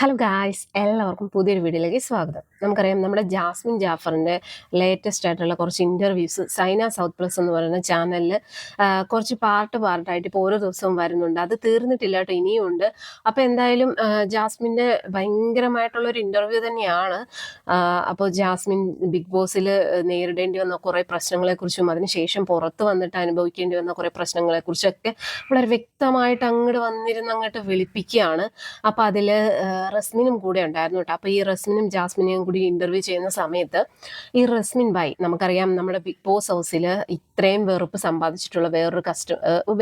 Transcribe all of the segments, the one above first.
Hello guys എല്ലാവർക്കും പുതിയൊരു വീഡിയോയിലേക്ക് സ്വാഗതം. നമുക്കറിയാം നമ്മുടെ ജാസ്മിൻ ജാഫറിന്റെ ലേറ്റസ്റ്റ് ആയിട്ടുള്ള കുറച്ച് ഇന്റർവ്യൂസ് സൈന സൗത്ത് പ്ലസ് എന്ന് പറയുന്ന ചാനലിൽ കുറച്ച് പാർട്ട് പാർട്ടായിട്ട് ഇപ്പോൾ ഓരോ ദിവസവും വരുന്നുണ്ട്. അത് തീർന്നിട്ടില്ല ഇനിയും ഉണ്ട്. അപ്പോൾ എന്തായാലും ജാസ്മിന്റെ ഭയങ്കരമായിട്ടുള്ളൊരു ഇന്റർവ്യൂ തന്നെയാണ്. അപ്പോൾ ജാസ്മിൻ ബിഗ് ബോസിൽ നേരിടേണ്ടി വന്ന കുറേ പ്രശ്നങ്ങളെക്കുറിച്ചും അതിനുശേഷം പുറത്ത് വന്നിട്ട് അനുഭവിക്കേണ്ടി വന്ന കുറേ പ്രശ്നങ്ങളെക്കുറിച്ചൊക്കെ വളരെ വ്യക്തമായിട്ട് അങ്ങോട്ട് വന്നിരുന്ന് അങ്ങോട്ട് വിളിപ്പിക്കുകയാണ്. അപ്പോൾ അതിൽ റസ്മിനും കൂടെ ഉണ്ടായിരുന്നു കേട്ടോ. അപ്പോൾ ഈ റസ്മിനും ജാസ്മിനെയും കൂടി ഇന്റർവ്യൂ ചെയ്യുന്ന സമയത്ത് ഈ റസ്മിൻ ബായ് നമുക്കറിയാം നമ്മുടെ ബിഗ് ബോസ് ഹൗസിൽ ഇത്രയും വെറുപ്പ് സമ്പാദിച്ചിട്ടുള്ള വേറൊരു കസ്റ്റ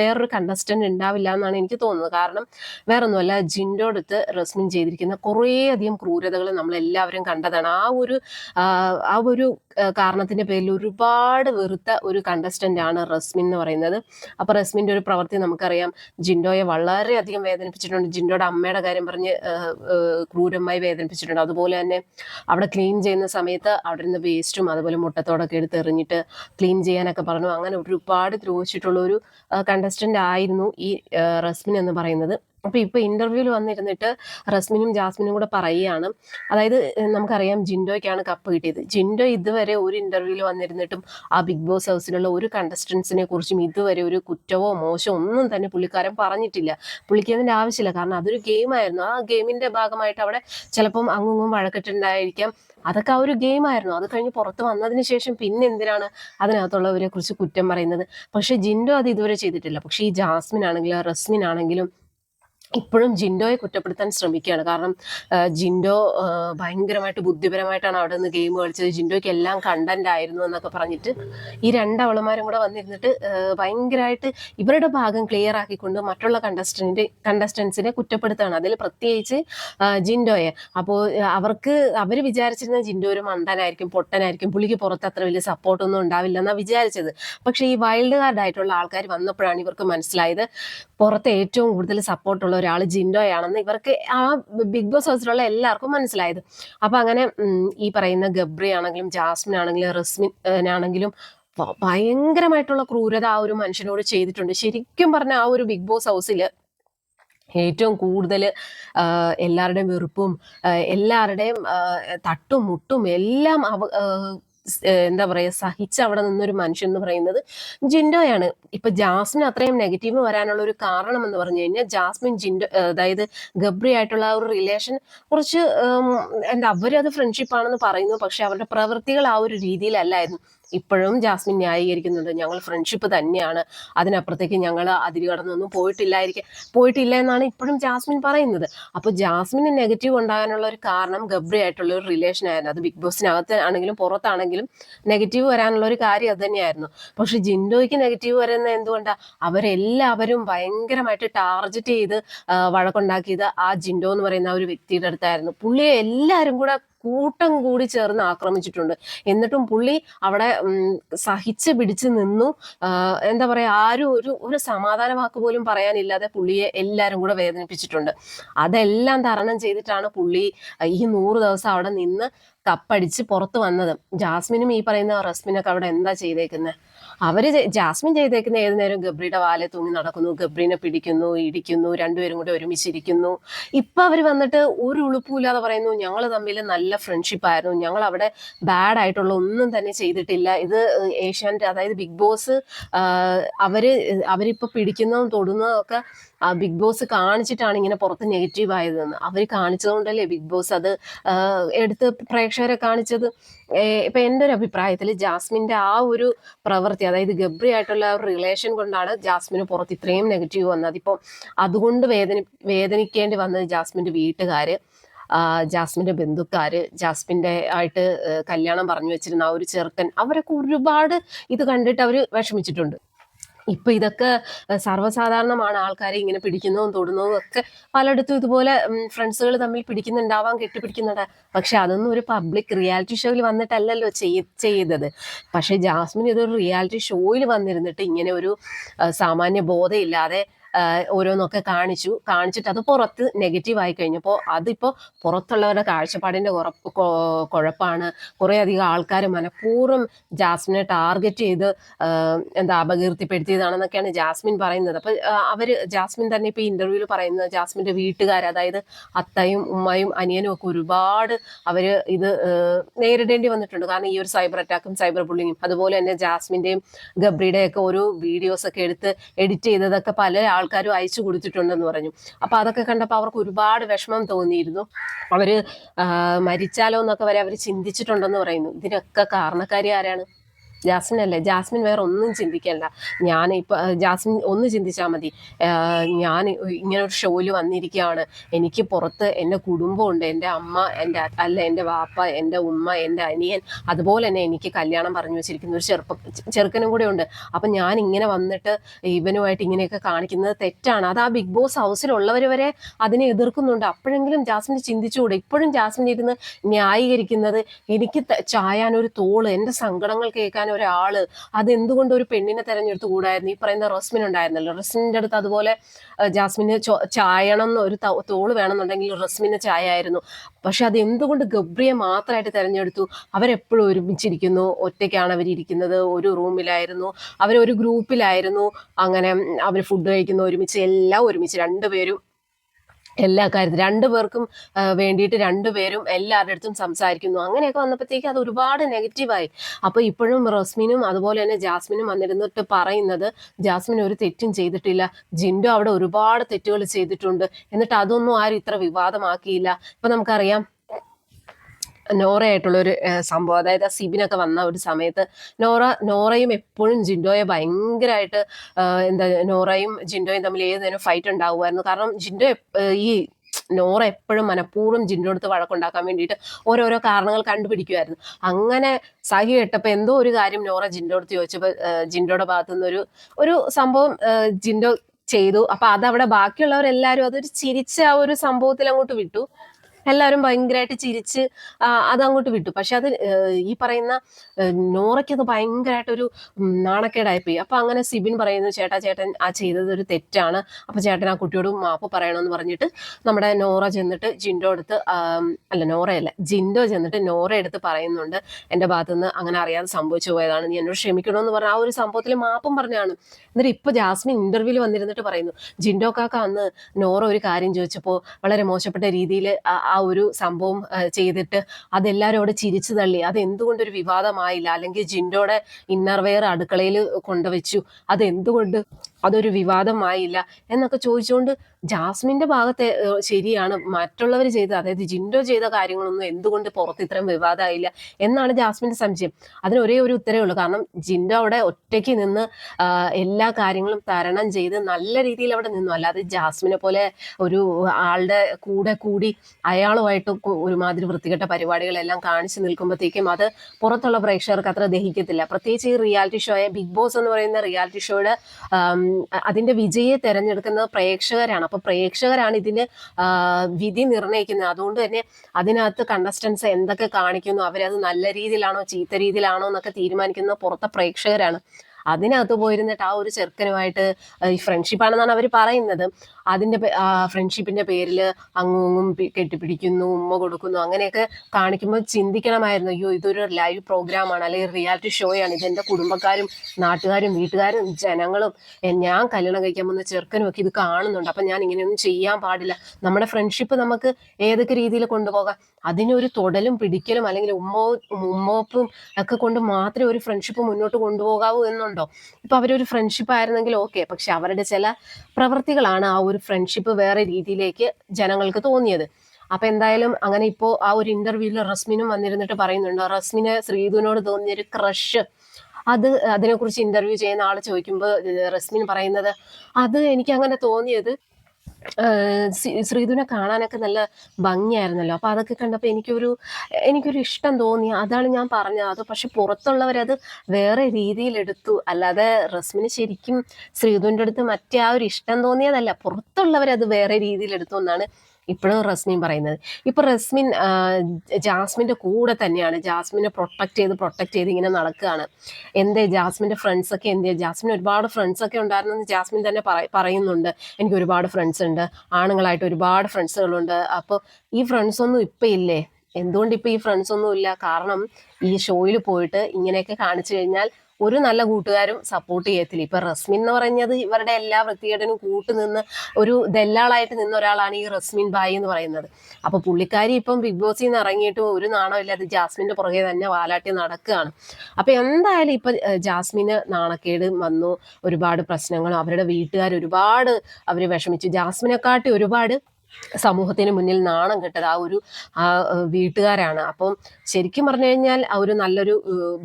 വേറൊരു കണ്ടസ്റ്റന്റ് ഉണ്ടാവില്ല എന്നാണ് എനിക്ക് തോന്നുന്നത്. കാരണം വേറൊന്നുമല്ല ജിൻഡോടുത്ത് റസ്മിൻ ചെയ്തിരിക്കുന്ന കുറേയധികം ക്രൂരതകൾ നമ്മളെല്ലാവരും കണ്ടതാണ്. ആ ഒരു ആ, ഒരു കാരണത്തിന്റെ പേരിൽ ഒരുപാട് വെറുത്ത ഒരു കണ്ടസ്റ്റന്റ് ആണ് റസ്മിൻ എന്ന് പറയുന്നത്. അപ്പോൾ റസ്മിന്റെ ഒരു പ്രവൃത്തി നമുക്കറിയാം ജിൻഡോയെ വളരെയധികം വേദനിപ്പിച്ചിട്ടുണ്ട്. ജിൻഡോയുടെ അമ്മയുടെ കാര്യം പറഞ്ഞ് ക്രൂരമായി വേദനിപ്പിച്ചിട്ടുണ്ട്. അതുപോലെ തന്നെ അവിടെ ക്ലീൻ ചെയ്യുന്ന സമയത്ത് അവിടെ നിന്ന് വേസ്റ്റും അതുപോലെ മുട്ടത്തോടൊക്കെ എടുത്ത് എറിഞ്ഞിട്ട് ക്ലീൻ ചെയ്യാനൊക്കെ പറഞ്ഞു. അങ്ങനെ ഒരുപാട് ദ്രോഹിച്ചിട്ടുള്ള ഒരു കണ്ടസ്റ്റന്റ് ആയിരുന്നു ഈ റസ്മിൻ എന്ന് പറയുന്നത്. അപ്പോൾ ഇപ്പൊ ഇന്റർവ്യൂവിൽ വന്നിരുന്നിട്ട് റസ്മിനും ജാസ്മിനും കൂടെ പറയുകയാണ്. അതായത് നമുക്കറിയാം ജിൻഡോയ്ക്കാണ് കപ്പ് കിട്ടിയത്. ജിൻഡോ ഇതുവരെ ഒരു ഇന്റർവ്യൂവിൽ വന്നിരുന്നിട്ടും ആ ബിഗ് ബോസ് ഹൗസിലുള്ള ഒരു കണ്ടസ്റ്റൻസിനെ കുറിച്ചും ഇതുവരെ ഒരു കുറ്റവോ മോശമോ ഒന്നും തന്നെ പുള്ളിക്കാരൻ പറഞ്ഞിട്ടില്ല. പുള്ളിക്ക് അതിന്റെ ആവശ്യമില്ല. കാരണം അതൊരു ഗെയിമായിരുന്നു ആ ഗെയിമിന്റെ ഭാഗമായിട്ട് അവിടെ ചിലപ്പം അങ്ങും വഴക്കിട്ടുണ്ടായിരിക്കാം. അതൊക്കെ ആ ഒരു ഗെയിമായിരുന്നു അത് കഴിഞ്ഞ് പുറത്ത് വന്നതിന് ശേഷം പിന്നെ എന്തിനാണ് അതിനകത്തുള്ളവരെ കുറിച്ച് കുറ്റം പറയുന്നത്? പക്ഷേ ജിൻഡോ അത് ഇതുവരെ ചെയ്തിട്ടില്ല. പക്ഷേ ഈ ജാസ്മിൻ ആണെങ്കിലും റസ്മിൻ ആണെങ്കിലും ഇപ്പോഴും ജിൻഡോയെ കുറ്റപ്പെടുത്താൻ ശ്രമിക്കുകയാണ്. കാരണം ജിൻഡോ ഭയങ്കരമായിട്ട് ബുദ്ധിപരമായിട്ടാണ് അവിടെ നിന്ന് ഗെയിം കളിച്ചത്. ജിൻഡോയ്ക്ക് എല്ലാം കണ്ടന്റ് ആയിരുന്നു എന്നൊക്കെ പറഞ്ഞിട്ട് ഈ രണ്ടവളമാരും കൂടെ വന്നിരുന്നിട്ട് ഭയങ്കരമായിട്ട് ഇവരുടെ ഭാഗം ക്ലിയർ ആക്കിക്കൊണ്ട് മറ്റുള്ള കണ്ടസ്റ്റന്റിന്റെ കണ്ടസ്റ്റൻസിനെ കുറ്റപ്പെടുത്തുകയാണ്. അതിൽ പ്രത്യേകിച്ച് ജിൻഡോയെ. അപ്പോൾ അവർക്ക് അവർ വിചാരിച്ചിരുന്ന ജിൻഡോ ഒരു മണ്ടനായിരിക്കും പൊട്ടനായിരിക്കും പുള്ളിക്ക് പുറത്ത് അത്ര വലിയ സപ്പോർട്ടൊന്നും ഉണ്ടാവില്ല എന്നാണ് വിചാരിച്ചത്. പക്ഷേ ഈ വൈൽഡ് കാർഡായിട്ടുള്ള ആൾക്കാർ വന്നപ്പോഴാണ് ഇവർക്ക് മനസ്സിലായത് പുറത്ത് ഏറ്റവും കൂടുതൽ സപ്പോർട്ടുള്ള ഒരാൾ ജിൻഡോയാണെന്ന് ഇവർക്ക് ആ ബിഗ് ബോസ് ഹൗസിലുള്ള എല്ലാവർക്കും മനസ്സിലായത്. അപ്പോൾ അങ്ങനെ ഈ പറയുന്ന ഗബ്രി ആണെങ്കിലും ജാസ്മിൻ ആണെങ്കിലും റസ്മിൻ ആണെങ്കിലും ഭയങ്കരമായിട്ടുള്ള ക്രൂരത ആ ഒരു മനുഷ്യനോട് ചെയ്തിട്ടുണ്ട്. ശരിക്കും പറഞ്ഞ ആ ഒരു ബിഗ് ബോസ് ഹൗസിൽ ഏറ്റവും കൂടുതൽ എല്ലാവരുടെയും വെറുപ്പും എല്ലാവരുടെയും തട്ടും മുട്ടും എല്ലാം അവ എന്താ പറയുക സഹിച്ച് അവിടെ നിന്നൊരു മനുഷ്യൻ എന്ന് പറയുന്നത് ജിൻഡോയാണ്. ഇപ്പൊ ജാസ്മിൻ അത്രയും നെഗറ്റീവ് വരാനുള്ള ഒരു കാരണം എന്ന് പറഞ്ഞു കഴിഞ്ഞാൽ ജാസ്മിൻ ജിൻഡോ അതായത് ഗബ്രി ആയിട്ടുള്ള ആ ഒരു റിലേഷൻ കുറച്ച് എന്താ അവരത് ഫ്രണ്ട്ഷിപ്പ് ആണെന്ന് പറയുന്നു. പക്ഷെ അവരുടെ പ്രവൃത്തികൾ ആ ഒരു രീതിയിലല്ലായിരുന്നു. ഇപ്പോഴും ജാസ്മിൻ ന്യായീകരിക്കുന്നുണ്ട്. ഞങ്ങൾ ഫ്രണ്ട്ഷിപ്പ് തന്നെയാണ്. അതിനപ്പുറത്തേക്ക് ഞങ്ങൾ അതിര് കടന്നൊന്നും പോയിട്ടില്ലായിരിക്കും പോയിട്ടില്ല എന്നാണ് ഇപ്പോഴും ജാസ്മിൻ പറയുന്നത്. അപ്പോൾ ജാസ്മിന് നെഗറ്റീവ് ഉണ്ടാകാനുള്ള ഒരു കാരണം ഗബ്രി ആയിട്ടുള്ള ഒരു റിലേഷൻ ആയിരുന്നു. അത് ബിഗ് ബോസിനകത്ത് ആണെങ്കിലും പുറത്താണെങ്കിലും നെഗറ്റീവ് വരാനുള്ള ഒരു കാര്യം അത് തന്നെയായിരുന്നു. പക്ഷെ ജിൻഡോയ്ക്ക് നെഗറ്റീവ് വരുന്നത് എന്തുകൊണ്ടാണ് അവരെല്ലാവരും ഭയങ്കരമായിട്ട് ടാർജറ്റ് ചെയ്ത് വഴക്കുണ്ടാക്കിയത് ആ ജിൻഡോ എന്ന് പറയുന്ന ആ ഒരു വ്യക്തിയുടെ അടുത്തായിരുന്നു. പുള്ളിയെ എല്ലാവരും കൂടെ കൂട്ടം കൂടി ചേർന്ന് ആക്രമിച്ചിട്ടുണ്ട്. എന്നിട്ടും പുള്ളി അവിടെ സഹിച്ച് പിടിച്ച് നിന്നു. എന്താ പറയാ ആരും ഒരു ഒരു സമാധാന വാക്ക് പോലും പറയാനില്ലാതെ പുള്ളിയെ എല്ലാവരും കൂടെ വേദനിപ്പിച്ചിട്ടുണ്ട്. അതെല്ലാം തരണം ചെയ്തിട്ടാണ് പുള്ളി ഈ നൂറ് ദിവസം അവിടെ നിന്ന് കപ്പടിച്ച് പുറത്ത് വന്നത്. ജാസ്മിനും ഈ പറയുന്ന റസ്മിനൊക്കെ അവിടെ എന്താ ചെയ്തേക്കുന്നത് അവർ ജാസ്മിൻ ചെയ്തേക്കുന്ന ഏത് നേരം ഗബ്രിയുടെ വാലെ തൂങ്ങി നടക്കുന്നു ഗബ്രീനെ പിടിക്കുന്നു ഇടിക്കുന്നു രണ്ടുപേരും കൂടെ ഒരുമിച്ചിരിക്കുന്നു. ഇപ്പൊ അവർ വന്നിട്ട് ഒരു ഉളുപ്പുമില്ലാതെ പറയുന്നു ഞങ്ങൾ തമ്മിൽ നല്ല ഫ്രണ്ട്ഷിപ്പ് ആയിരുന്നു. ഞങ്ങൾ അവിടെ ബാഡ് ആയിട്ടുള്ള ഒന്നും തന്നെ ചെയ്തിട്ടില്ല. ഇത് ഏഷ്യാനെറ്റ് അതായത് ബിഗ് ബോസ് അവർ അവരിപ്പോ പിടിക്കുന്നതും തൊടുന്നതും ഒക്കെ ആ ബിഗ് ബോസ് കാണിച്ചിട്ടാണ് ഇങ്ങനെ പുറത്ത് നെഗറ്റീവ് ആയതെന്ന്. അവർ കാണിച്ചതുകൊണ്ടല്ലേ ബിഗ് ബോസ് അത് എടുത്ത് പ്രേക്ഷകരെ കാണിച്ചത്? ഇപ്പം എന്റെ ഒരു അഭിപ്രായത്തിൽ ജാസ്മിന്റെ ആ ഒരു പ്രവൃത്തി അതായത് ഗബ്രി ആയിട്ടുള്ള ഒരു റിലേഷൻ കൊണ്ടാണ് ജാസ്മിന് പുറത്ത് ഇത്രയും നെഗറ്റീവ് വന്നത്. ഇപ്പം അതുകൊണ്ട് വേദനി വേദനിക്കേണ്ടി വന്നത് ജാസ്മിന്റെ വീട്ടുകാർ ജാസ്മിന്റെ ബന്ധുക്കാര് ജാസ്മിന്റെ ആയിട്ട് കല്യാണം പറഞ്ഞു വെച്ചിരുന്ന ആ ഒരു ചെറുക്കൻ. അവരൊക്കെ ഒരുപാട് ഇത് കണ്ടിട്ട് അവർ വിഷമിച്ചിട്ടുണ്ട്. ഇപ്പൊ ഇതൊക്കെ സർവസാധാരണമാണ് ആൾക്കാരെ ഇങ്ങനെ പിടിക്കുന്നതും തൊടുന്നതും ഒക്കെ പലയിടത്തും ഇതുപോലെ ഫ്രണ്ട്സുകൾ തമ്മിൽ പിടിക്കുന്നുണ്ടാവാം കെട്ടിപ്പിടിക്കുന്നുണ്ട്. പക്ഷെ അതൊന്നും ഒരു പബ്ലിക് റിയാലിറ്റി ഷോയിൽ വന്നിട്ടല്ലല്ലോ ചെയ്തത്. പക്ഷെ ജാസ്മിൻ ഇതൊരു റിയാലിറ്റി ഷോയിൽ വന്നിരുന്നിട്ട് ഇങ്ങനെ ഒരു സാമാന്യ ബോധമില്ലാതെ ഓരോന്നൊക്കെ കാണിച്ചു. കാണിച്ചിട്ട് അത് പുറത്ത് നെഗറ്റീവ് ആയി കഴിഞ്ഞപ്പോൾ അതിപ്പോൾ പുറത്തുള്ളവരുടെ കാഴ്ചപ്പാടിന്റെ കുഴപ്പമാണ് കുറേ അധികം ആൾക്കാർ മനഃപൂർവം ജാസ്മിനെ ടാർഗറ്റ് ചെയ്ത് എന്താ അപകീർത്തിപ്പെടുത്തിയതാണെന്നൊക്കെയാണ് ജാസ്മിൻ പറയുന്നത്. അപ്പോൾ അവർ ജാസ്മിൻ തന്നെ ഇപ്പോൾ ഇന്റർവ്യൂവിൽ പറയുന്നത് ജാസ്മിന്റെ വീട്ടുകാർ അതായത് അത്തയും ഉമ്മയും അനിയനും ഒക്കെ ഒരുപാട് അവർ ഇത് നേരിടേണ്ടി വന്നിട്ടുണ്ട്. കാരണം ഈ ഒരു സൈബർ അറ്റാക്കും സൈബർ ബുള്ളിങ്ങും അതുപോലെ തന്നെ ജാസ്മിന്റെയും ഗബ്രിയുടെയും ഒക്കെ ഓരോ വീഡിയോസ് ഒക്കെ എടുത്ത് എഡിറ്റ് ചെയ്തതൊക്കെ പല ആൾക്കാരും അയച്ചു കൊടുത്തിട്ടുണ്ടെന്ന് പറഞ്ഞു. അപ്പോൾ അതൊക്കെ കണ്ടപ്പോൾ അവർക്ക് ഒരുപാട് വിഷമം തോന്നിയിരുന്നു. അവർ മരിച്ചാലോ എന്നൊക്കെ വരെ അവർ ചിന്തിച്ചിട്ടുണ്ടെന്ന് പറയുന്നു. ഇതിനൊക്കെ കാരണക്കാരി ആരാണ്? ജാസ്മിൻ അല്ലേ? ജാസ്മിൻ വേറെ ഒന്നും ചിന്തിക്കേണ്ട. ഞാൻ ഇപ്പൊ ജാസ്മിൻ ഒന്ന് ചിന്തിച്ചാൽ മതി. ഞാൻ ഇങ്ങനെ ഒരു ഷോയിൽ വന്നിരിക്കുകയാണ് എനിക്ക് പുറത്ത് എന്റെ കുടുംബമുണ്ട്. എന്റെ അമ്മ എന്റെ അല്ല എന്റെ വാപ്പ എന്റെ ഉമ്മ എന്റെ അനിയൻ അതുപോലെ തന്നെ എനിക്ക് കല്യാണം പറഞ്ഞു വെച്ചിരിക്കുന്ന ഒരു ചെറുപ്പ ചെറുക്കനും കൂടെ ഉണ്ട്. അപ്പം ഞാൻ ഇങ്ങനെ വന്നിട്ട് ഇവനുമായിട്ട് ഇങ്ങനെയൊക്കെ കാണിക്കുന്നത് തെറ്റാണ്. അത് ആ ബിഗ് ബോസ് ഹൗസിലുള്ളവർ വരെ അതിനെ എതിർക്കുന്നുണ്ട്. അപ്പോഴെങ്കിലും ജാസ്മിൻ ചിന്തിച്ചുകൂടെ? ഇപ്പോഴും ജാസ്മിൻ ഇരുന്ന് ന്യായീകരിക്കുന്നത് എനിക്ക് ചായാനൊരു തോൾ എന്റെ സങ്കടങ്ങൾ കേൾക്കാൻ ഒരാൾ. അത് എന്തുകൊണ്ട് ഒരു പെണ്ണിനെ തെരഞ്ഞെടുത്ത് കൂടായിരുന്നു? ഈ പറയുന്ന റസ്മിൻ ഉണ്ടായിരുന്നല്ലോ. റസ്മിന്റെ അടുത്ത് അതുപോലെ ജാസ്മിന് ചായണം ഒരു തോൾ വേണമെന്നുണ്ടെങ്കിൽ ചായ ചായായിരുന്നു പക്ഷെ അത് എന്തുകൊണ്ട് ഗബ്രിയെ മാത്രമായിട്ട് തെരഞ്ഞെടുത്തു? അവരെപ്പോഴും ഒരുമിച്ചിരിക്കുന്നു. ഒറ്റയ്ക്കാണ് അവരിയ്ക്കുന്നത് ഒരു റൂമിലായിരുന്നു. അവരൊരു ഗ്രൂപ്പിലായിരുന്നു. അങ്ങനെ അവർ ഫുഡ് കഴിക്കുന്നു ഒരുമിച്ച്. എല്ലാം ഒരുമിച്ച്. രണ്ടുപേരും എല്ലാ കാര്യത്തിലും. രണ്ടു പേർക്കും വേണ്ടിയിട്ട് രണ്ടുപേരും എല്ലാവരുടെ അടുത്തും സംസാരിക്കുന്നു. അങ്ങനെയൊക്കെ വന്നപ്പോഴത്തേക്ക് അത് ഒരുപാട് നെഗറ്റീവായി അപ്പോൾ ഇപ്പോഴും റസ്മിനും അതുപോലെ തന്നെ ജാസ്മിനും വന്നിരുന്നിട്ട് പറയുന്നത് ജാസ്മിൻ ഒരു തെറ്റും ചെയ്തിട്ടില്ല. ജിൻഡോ അവിടെ ഒരുപാട് തെറ്റുകൾ ചെയ്തിട്ടുണ്ട്. എന്നിട്ട് അതൊന്നും ആരും ഇത്ര വിവാദമാക്കിയില്ല. ഇപ്പൊ നമുക്കറിയാം നോറയായിട്ടുള്ള ഒരു സംഭവം. അതായത് ആ സിബിനൊക്കെ വന്ന ഒരു സമയത്ത് നോറ നോറയും എപ്പോഴും ജിൻഡോയെ ഭയങ്കരമായിട്ട് എന്താ നോറയും ജിൻഡോയും തമ്മിൽ ഏത് ഫൈറ്റ് ഉണ്ടാവുമായിരുന്നു. കാരണം ജിൻഡോ ഈ നോറ എപ്പോഴും മനഃപൂർവം ജിൻഡോ അടുത്ത് വഴക്കുണ്ടാക്കാൻ വേണ്ടിയിട്ട് ഓരോരോ കാരണങ്ങൾ കണ്ടുപിടിക്കുമായിരുന്നു. അങ്ങനെ സഹി കേട്ടപ്പോൾ എന്തോ ഒരു കാര്യം നോറ ജിൻഡോ അടുത്ത് ചോദിച്ചപ്പോൾ ജിൻഡോയുടെ ഭാഗത്തു നിന്നൊരു ഒരു സംഭവം ജിൻഡോ ചെയ്തു. അപ്പൊ അതവിടെ ബാക്കിയുള്ളവരെല്ലാരും അതൊരു ചിരിച്ച ആ ഒരു സംഭവത്തിൽ അങ്ങോട്ട് വിട്ടു. എല്ലാവരും ഭയങ്കരമായിട്ട് ചിരിച്ച് അതങ്ങോട്ട് വിട്ടു. പക്ഷെ അത് ഈ പറയുന്ന നോറയ്ക്ക് അത് ഭയങ്കരമായിട്ടൊരു നാണക്കേടായിപ്പോയി. അപ്പൊ അങ്ങനെ സിബിൻ പറയുന്നു ചേട്ടാ ചേട്ടൻ ആ ചെയ്തത് ഒരു തെറ്റാണ്. അപ്പൊ ചേട്ടൻ ആ കുട്ടിയോട് മാപ്പ് പറയണമെന്ന് പറഞ്ഞിട്ട് നമ്മുടെ നോറ ചെന്നിട്ട് ജിൻഡോ എടുത്ത് അല്ല നോറയല്ല ജിൻഡോ ചെന്നിട്ട് നോറ എടുത്ത് പറയുന്നുണ്ട്. എന്റെ ഭാഗത്തുനിന്ന് അങ്ങനെ അറിയാതെ സംഭവിച്ചു പോയതാണ്. നീ എന്നോട് ക്ഷമിക്കണമെന്ന് പറഞ്ഞ ആ ഒരു സംഭവത്തിൽ മാപ്പും പറഞ്ഞാണ്. എന്നിട്ട് ഇപ്പൊ ജാസ്മിൻ ഇന്റർവ്യൂവിൽ വന്നിരുന്നിട്ട് പറയുന്നു ജിൻഡോ കാക്ക അന്ന് നോറ ഒരു കാര്യം ചോദിച്ചപ്പോൾ വളരെ മോശപ്പെട്ട രീതിയിൽ ആ ഒരു സംഭവം ചെയ്തിട്ട് അതെല്ലാവരും അവിടെ ചിരിച്ചു തള്ളി. അത് എന്തുകൊണ്ടൊരു വിവാദമായില്ല? അല്ലെങ്കിൽ ജിൻഡോടെ ഇന്നർവെയർ അടുക്കളയിൽ കൊണ്ടുവച്ചു. അത് എന്തുകൊണ്ട് അതൊരു വിവാദമായില്ല? എന്നൊക്കെ ചോദിച്ചുകൊണ്ട് ജാസ്മിന്റെ ഭാഗത്തെ ശരിയാണ്. മറ്റുള്ളവർ ചെയ്ത അതായത് ജിൻഡോ ചെയ്ത കാര്യങ്ങളൊന്നും എന്തുകൊണ്ട് പുറത്ത് ഇത്രയും വിവാദമായില്ല? എന്നാണ് ജാസ്മിന്റെ സംശയം. അതിന് ഒരേ ഒരു ഉത്തരവേ ഉള്ളൂ. കാരണം ജിൻഡോ അവിടെ ഒറ്റയ്ക്ക് നിന്ന് എല്ലാ കാര്യങ്ങളും തരണം ചെയ്ത് നല്ല രീതിയിൽ അവിടെ നിന്നു. അല്ലാതെ ജാസ്മിനെ പോലെ ഒരു ആളുടെ കൂടെ കൂടി അയാളുമായിട്ട് ഒരുമാതിരി വൃത്തികെട്ട പരിപാടികളെല്ലാം കാണിച്ചു നിൽക്കുമ്പോഴത്തേക്കും അത് പുറത്തുള്ള പ്രേക്ഷകർക്ക് അത്ര ദഹിക്കത്തില്ല. പ്രത്യേകിച്ച് ഈ റിയാലിറ്റി ഷോയെ ബിഗ് ബോസ് എന്ന് പറയുന്ന റിയാലിറ്റി ഷോയുടെ അതിന്റെ വിജയെ തെരഞ്ഞെടുക്കുന്നത് പ്രേക്ഷകരാണ്. അപ്പോൾ പ്രേക്ഷകരാണ് ഇതിന് വിധി നിർണയിക്കുന്നത്. അതുകൊണ്ട് തന്നെ അതിനകത്ത് കണ്ടസ്റ്റൻസ് എന്തൊക്കെ കാണിക്കുന്നു അവരത് നല്ല രീതിയിലാണോ ചീത്ത രീതിയിലാണോ എന്നൊക്കെ തീരുമാനിക്കുന്നത് പുറത്തെ പ്രേക്ഷകരാണ്. അതിനകത്ത് പോയിരുന്നിട്ട് ആ ഒരു ചെറുക്കനുമായിട്ട് ഈ ഫ്രണ്ട്ഷിപ്പാണെന്നാണ് അവർ പറയുന്നത്. അതിന്റെ ഫ്രണ്ട്ഷിപ്പിന്റെ പേരിൽ അങ്ങും കെട്ടിപ്പിടിക്കുന്നു ഉമ്മ കൊടുക്കുന്നു അങ്ങനെയൊക്കെ കാണിക്കുമ്പോൾ ചിന്തിക്കണമായിരുന്നു അയ്യോ ഇതൊരു ലൈവ് പ്രോഗ്രാമാണ് അല്ലെങ്കിൽ റിയാലിറ്റി ഷോയാണ് ഇതെന്റെ കുടുംബക്കാരും നാട്ടുകാരും വീട്ടുകാരും ജനങ്ങളും ഞാൻ കല്യാണം കഴിക്കാൻ പോകുന്ന ചെറുക്കനും ഒക്കെ ഇത് കാണുന്നുണ്ട്. അപ്പം ഞാൻ ഇങ്ങനെയൊന്നും ചെയ്യാൻ പാടില്ല. നമ്മുടെ ഫ്രണ്ട്ഷിപ്പ് നമുക്ക് ഏതൊക്കെ രീതിയിൽ കൊണ്ടുപോകാം? അതിനൊരു തൊടലും പിടിക്കലും അല്ലെങ്കിൽ ഉമ്മോ ഉമ്മോപ്പും ഒക്കെ കൊണ്ട് മാത്രമേ ഒരു ഫ്രണ്ട്ഷിപ്പ് മുന്നോട്ട് കൊണ്ടുപോകാവൂ എന്നുണ്ടോ. ഇപ്പൊ അവരൊരു ഫ്രണ്ട്ഷിപ്പ് ആയിരുന്നെങ്കിൽ ഓക്കെ പക്ഷെ അവരുടെ ചില പ്രവൃത്തികളാണ് ആ ഒരു ഫ്രണ്ട്ഷിപ്പ് വേറെ രീതിയിലേക്ക് ജനങ്ങൾക്ക് തോന്നിയത്. അപ്പൊ എന്തായാലും അങ്ങനെ ഇപ്പോ ആ ഒരു ഇന്റർവ്യൂവിൽ റസ്മിനും വന്നിരുന്നിട്ട് പറയുന്നുണ്ട്. റസ്മിന് ശ്രീധുവിനോട് തോന്നിയൊരു ക്രഷ് അത് അതിനെക്കുറിച്ച് ഇന്റർവ്യൂ ചെയ്യുന്ന ആൾ ചോദിക്കുമ്പോൾ റസ്മിൻ പറയുന്നത് അത് എനിക്ക് അങ്ങനെ തോന്നിയത് ആഹ് ശ്രീ- കാണാനൊക്കെ നല്ല ഭംഗിയായിരുന്നല്ലോ. അപ്പോൾ അതൊക്കെ കണ്ടപ്പോൾ എനിക്കൊരു എനിക്കൊരു ഇഷ്ടം തോന്നി. അതാണ് ഞാൻ പറഞ്ഞത്. അത് പക്ഷെ പുറത്തുള്ളവരത് വേറെ രീതിയിലെടുത്തു. അല്ലാതെ റസ്മിന് ശരിക്കും ശ്രീധുവിന്റെ അടുത്ത് മറ്റേ ആ ഒരു ഇഷ്ടം തോന്നിയതല്ല. പുറത്തുള്ളവരത് വേറെ രീതിയിലെടുത്തു എന്നാണ് ഇപ്പോഴും റസ്മിൻ പറയുന്നത്. ഇപ്പൊ റസ്മിൻ ജാസ്മിന്റെ കൂടെ തന്നെയാണ്. ജാസ്മിനെ പ്രൊട്ടക്റ്റ് ചെയ്ത് പ്രൊട്ടക്റ്റ് ചെയ്ത് ഇങ്ങനെ നടക്കുകയാണ്. എന്തേ ജാസ്മിന്റെ ഫ്രണ്ട്സ് ഒക്കെ എന്തേ? ജാസ്മിൻ ഒരുപാട് ഫ്രണ്ട്സ് ഒക്കെ ഉണ്ടായിരുന്നെന്ന് ജാസ്മിൻ തന്നെ പറയുന്നുണ്ട്. എനിക്ക് ഒരുപാട് ഫ്രണ്ട്സ് ഉണ്ട്. ആണുങ്ങളായിട്ട് ഒരുപാട് ഫ്രണ്ട്സുകളുണ്ട് അപ്പോൾ ഈ ഫ്രണ്ട്സ് ഒന്നും ഇപ്പൊ ഇല്ലേ? എന്തുകൊണ്ട് ഇപ്പൊ ഈ ഫ്രണ്ട്സ് ഒന്നും ഇല്ല? കാരണം ഈ ഷോയിൽ പോയിട്ട് ഇങ്ങനെയൊക്കെ കാണിച്ചു കഴിഞ്ഞാൽ ഒരു നല്ല കൂട്ടുകാരും സപ്പോർട്ട് ചെയ്യത്തില്ല. ഇപ്പൊ റസ്മിൻ എന്ന് പറഞ്ഞത് ഇവരുടെ എല്ലാ വൃത്തികേടിനും കൂട്ടുനിന്ന് ഒരു ദല്ലാളായിട്ട് നിന്ന ഒരാളാണ് ഈ റസ്മിൻ ബായി എന്ന് പറയുന്നത്. അപ്പൊ പുള്ളിക്കാരി ഇപ്പം ബിഗ് ബോസിൽ നിന്ന് ഇറങ്ങിയിട്ട് ഒരു നാണോ ഇല്ലാതെ ജാസ്മിന്റെ പുറകെ തന്നെ വാലാട്ടി നടക്കുകയാണ്. അപ്പൊ എന്തായാലും ഇപ്പൊ ജാസ്മിന് നാണക്കേട് വന്നു. ഒരുപാട് പ്രശ്നങ്ങളും അവരുടെ വീട്ടുകാർ ഒരുപാട് അവർ വിഷമിച്ചു. ജാസ്മിനെക്കാട്ടി ഒരുപാട് സമൂഹത്തിന് മുന്നിൽ നാണം കെട്ടത് ആ ഒരു ആ വീട്ടുകാരാണ്. അപ്പം ശരിക്കും പറഞ്ഞു കഴിഞ്ഞാൽ ആ ഒരു നല്ലൊരു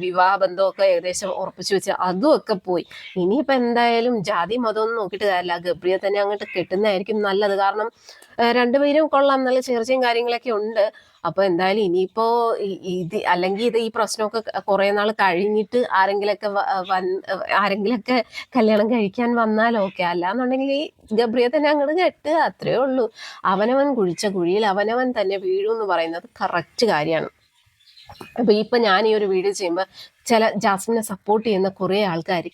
വിവാഹ ബന്ധമൊക്കെ ഏകദേശം ഉറപ്പിച്ചു വെച്ച് അതും ഒക്കെ പോയി. ഇനിയിപ്പോ എന്തായാലും ജാതി മതമൊന്നും നോക്കിയിട്ട് കാര്യമില്ല. ഗബ്രിയെ തന്നെ അങ്ങോട്ട് കെട്ടുന്നതായിരിക്കും നല്ലത്. കാരണം രണ്ടുപേരും കൊള്ളാം നല്ല ചേർച്ചയും കാര്യങ്ങളൊക്കെ ഉണ്ട്. അപ്പൊ എന്തായാലും ഇനിയിപ്പോ ഇത് അല്ലെങ്കിൽ ഇത് ഈ പ്രശ്നമൊക്കെ കുറെ നാൾ കഴിഞ്ഞിട്ട് ആരെങ്കിലൊക്കെ വ- വന്ന് ആരെങ്കിലൊക്കെ കല്യാണം കഴിക്കാൻ വന്നാലോ ഓക്കെ. അല്ലാന്നുണ്ടെങ്കിൽ ഈ ഗബ്രിയെ തന്നെ അങ്ങോട്ട് കെട്ടുക അത്രേ ഉള്ളൂ. അവനവൻ കുഴിച്ച കുഴിയിൽ അവനവൻ തന്നെ വീഴും എന്ന് പറയുന്നത് കറക്റ്റ് കാര്യമാണ്. അപ്പൊ ഇപ്പൊ ഞാൻ ഈ ഒരു വീഡിയോ ചെയ്യുമ്പോൾ ചില ജാസ്മിനെ സപ്പോർട്ട് ചെയ്യുന്ന കുറെ ആൾക്കാർ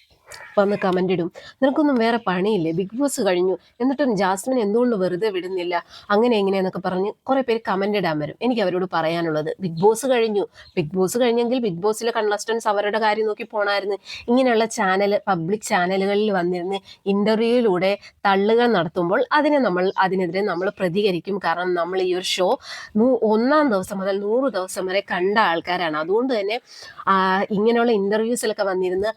വന്ന് കമന്റ് ഇടും. നിനക്കൊന്നും വേറെ പണിയില്ലേ? ബിഗ് ബോസ് കഴിഞ്ഞു. എന്നിട്ടും ജാസ്മിൻ എന്തുകൊണ്ട് വെറുതെ വിടുന്നില്ല? അങ്ങനെ എങ്ങനെയെന്നൊക്കെ പറഞ്ഞ് കുറേ പേര് കമന്റ് ഇടാൻ വരും. എനിക്ക് അവരോട് പറയാനുള്ളത് ബിഗ് ബോസ് കഴിഞ്ഞു. ബിഗ് ബോസ് കഴിഞ്ഞെങ്കിൽ ബിഗ് ബോസിലെ കണ്ടസ്റ്റൻസ് അവരുടെ കാര്യം നോക്കി പോണായിരുന്നു. ഇങ്ങനെയുള്ള ചാനൽ പബ്ലിക് ചാനലുകളിൽ വന്നിരുന്ന് ഇന്റർവ്യൂയിലൂടെ തള്ളുകൾ നടത്തുമ്പോൾ അതിനെ നമ്മൾ അതിനെതിരെ നമ്മൾ പ്രതികരിക്കും. കാരണം നമ്മൾ ഈ ഒരു ഷോ നൂ ഒന്നാം ദിവസം മുതൽ നൂറ് ദിവസം വരെ കണ്ട ആൾക്കാരാണ്. അതുകൊണ്ട് തന്നെ ഇങ്ങനെയുള്ള ഇന്റർവ്യൂസിലൊക്കെ വന്നിരുന്ന്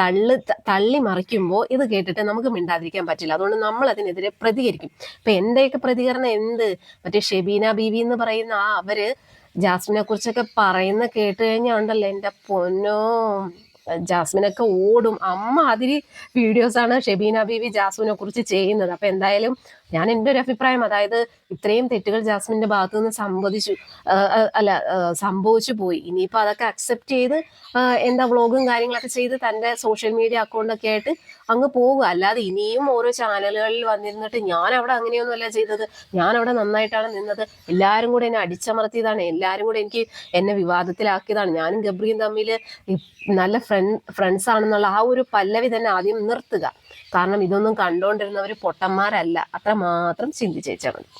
തള്ള് തള്ളി മറിക്കുമ്പോൾ ഇത് കേട്ടിട്ട് നമുക്ക് മിണ്ടാതിരിക്കാൻ പറ്റില്ല. അതുകൊണ്ട് നമ്മൾ അതിനെതിരെ പ്രതികരിക്കും. ഇപ്പൊ എന്റെയൊക്കെ പ്രതികരണം എന്ത്? മറ്റേ ഷെബീന ബീവി എന്ന് പറയുന്ന ആ അവർ ജാസ്മിനെ കുറിച്ചൊക്കെ പറയുന്ന കേട്ട് കഴിഞ്ഞാൽ ഉണ്ടല്ലോ എന്റെ പൊന്നോ. ജാസ്മിനൊക്കെ ഓടും. അമ്മ അതിരി വീഡിയോസ് ആണ് ഷെബീന ബീവി ജാസ്മിനെ കുറിച്ച് ചെയ്യുന്നത്. അപ്പൊ എന്തായാലും ഞാൻ എന്റെ ഒരു അഭിപ്രായം അതായത് ഇത്രയും തെറ്റുകൾ ജാസ്മിന്റെ ഭാഗത്തു നിന്ന് ആ, അല്ല സംഭവിച്ചു പോയി. ഇനിയിപ്പോൾ അതൊക്കെ അക്സെപ്റ്റ് ചെയ്ത് എന്താ വ്ളോഗും കാര്യങ്ങളൊക്കെ ചെയ്ത് തന്റെ സോഷ്യൽ മീഡിയ അക്കൗണ്ടൊക്കെ ആയിട്ട് അങ്ങ് പോകുക. അല്ലാതെ ഇനിയും ഓരോ ചാനലുകളിൽ വന്നിരുന്നിട്ട് ഞാൻ അവിടെ അങ്ങനെയൊന്നുമല്ല ചെയ്തത്. ഞാൻ അവിടെ നന്നായിട്ടാണ് നിന്നത്. എല്ലാവരും കൂടെ എന്നെ അടിച്ചമർത്തിയതാണ്. എല്ലാവരും കൂടെ എനിക്ക് എന്നെ വിവാദത്തിലാക്കിയതാണ്. ഞാനും ഗബ്രിയും തമ്മിൽ നല്ല ഫ്രണ്ട് ഫ്രണ്ട്സ് ആണെന്നുള്ള ആ ഒരു പല്ലവി തന്നെ ആദ്യം നിർത്തുക. കാരണം ഇതൊന്നും കണ്ടുകൊണ്ടിരുന്നവർ പൊട്ടന്മാരല്ല. അത്ര മാത്രം ചിന്തിച്ചേച്ചാൽ മതി.